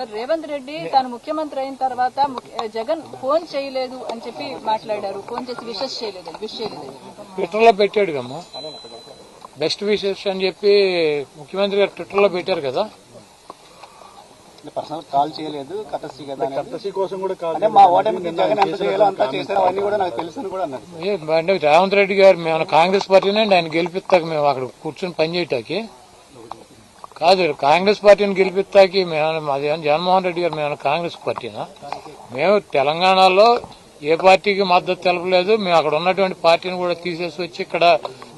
Sir Revanth Reddy తాను ముఖ్యమంత్రి అయిన తర్వాత జగన్ ఫోన్ చేయలేదు అని చెప్పి మాట్లాడారు. ఫోన్ చేసి విషెస్ చేయలేదు విష్ చేయలేదు. ట్విట్టర్లో పెట్టాడు కమ్మా బెస్ట్ విషెస్ అని చెప్పి ముఖ్యమంత్రి గారు ట్విట్టర్లో పెట్టారు కదా. పర్సనల్ కాల్ చేయలేదు కటస్సీ కదా కోసం కూడా అంటే మా ఓటమికి జగన్ ఎంత చేయాలో అంతా చేశారు అవన్నీ కూడా నాకు తెలుసు అని కూడా అన్నారు. అంటే రేవంత్ రెడ్డి గారు మేము కాంగ్రెస్ పార్టీనే ఆయన గెలిపిస్తాక మేము అక్కడ కూర్చొని పనిచేయటానికి కాదు కాంగ్రెస్ పార్టీని గెలిపిస్తాకి మేము మాది జగన్మోహన్ రెడ్డి గారు మేము కాంగ్రెస్ పార్టీనా? మేము తెలంగాణలో ఏ పార్టీకి మద్దతు తెలపలేదు. మేము అక్కడ ఉన్నటువంటి పార్టీని కూడా తీసేసి వచ్చి ఇక్కడ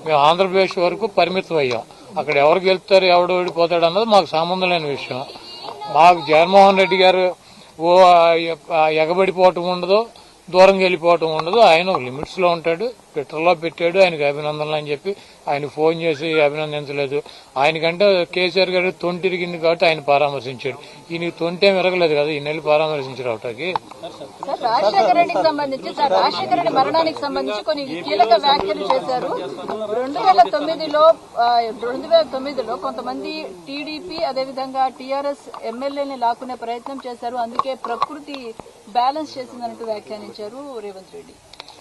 మేము ఆంధ్రప్రదేశ్ వరకు పరిమితం అయ్యాం. అక్కడ ఎవరు గెలుస్తారు ఎవడు ఓడిపోతాడు అన్నది మాకు సంబంధం లేని విషయం. మాకు జగన్మోహన్ రెడ్డి గారు ఓ ఎగబడిపోవటం ఉండదు దూరం వెళ్ళిపోవటం ఉండదు. ఆయన లిమిట్స్లో ఉంటాడు. ట్విట్టర్లో పెట్టాడు ఆయనకి అభినందనలు అని చెప్పి ఆయన ఫోన్ చేసి అభినందించలేదు. ఆయనకంటే కేసీఆర్ గారు తొంటిరిగింది కాబట్టి ఆయన పరామర్శించాడు. ఈయన తొంటే మెరగలేదు కదా ఈయన వెళ్ళి పరామర్శించారు అవటాకి రాజశేఖర రెడ్డికి సంబంధించి రాజశేఖర రెడ్డి మరణానికి సంబంధించి కొన్ని కీలక వ్యాఖ్యలు చేశారు. రెండు వేల తొమ్మిదిలో రెండు వేల తొమ్మిదిలో కొంతమంది టీడీపీ అదేవిధంగా టీఆర్ఎస్ ఎమ్మెల్యేని లాక్కునే ప్రయత్నం చేశారు. అందుకే ప్రకృతి బ్యాలెన్స్ చేసిందన్నట్టు వ్యాఖ్యానించారు రేవంత్ రెడ్డి.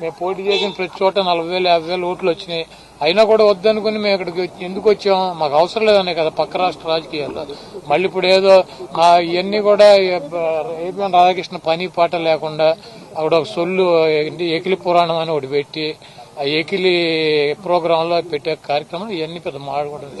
మేము పోటీ చేసిన ప్రతి చోట నలభై వేలు యాభై వేలు ఓట్లు వచ్చినాయి. అయినా కూడా వద్దనుకుని మేము ఇక్కడికి ఎందుకు వచ్చాం? మాకు అవసరం లేదనే కదా పక్క రాష్ట్ర రాజకీయాల్లో. మళ్ళీ ఇప్పుడు ఏదో ఇవన్నీ కూడా ఏపీ రాధాకృష్ణ పని పాట లేకుండా అక్కడ ఒక సొల్లు ఏంటి ఎకిలి పురాణం అని ఒకటి పెట్టి ఆ ఎకిలి ప్రోగ్రాంలో పెట్టే కార్యక్రమం ఇవన్నీ పెద్ద మాడకూడదు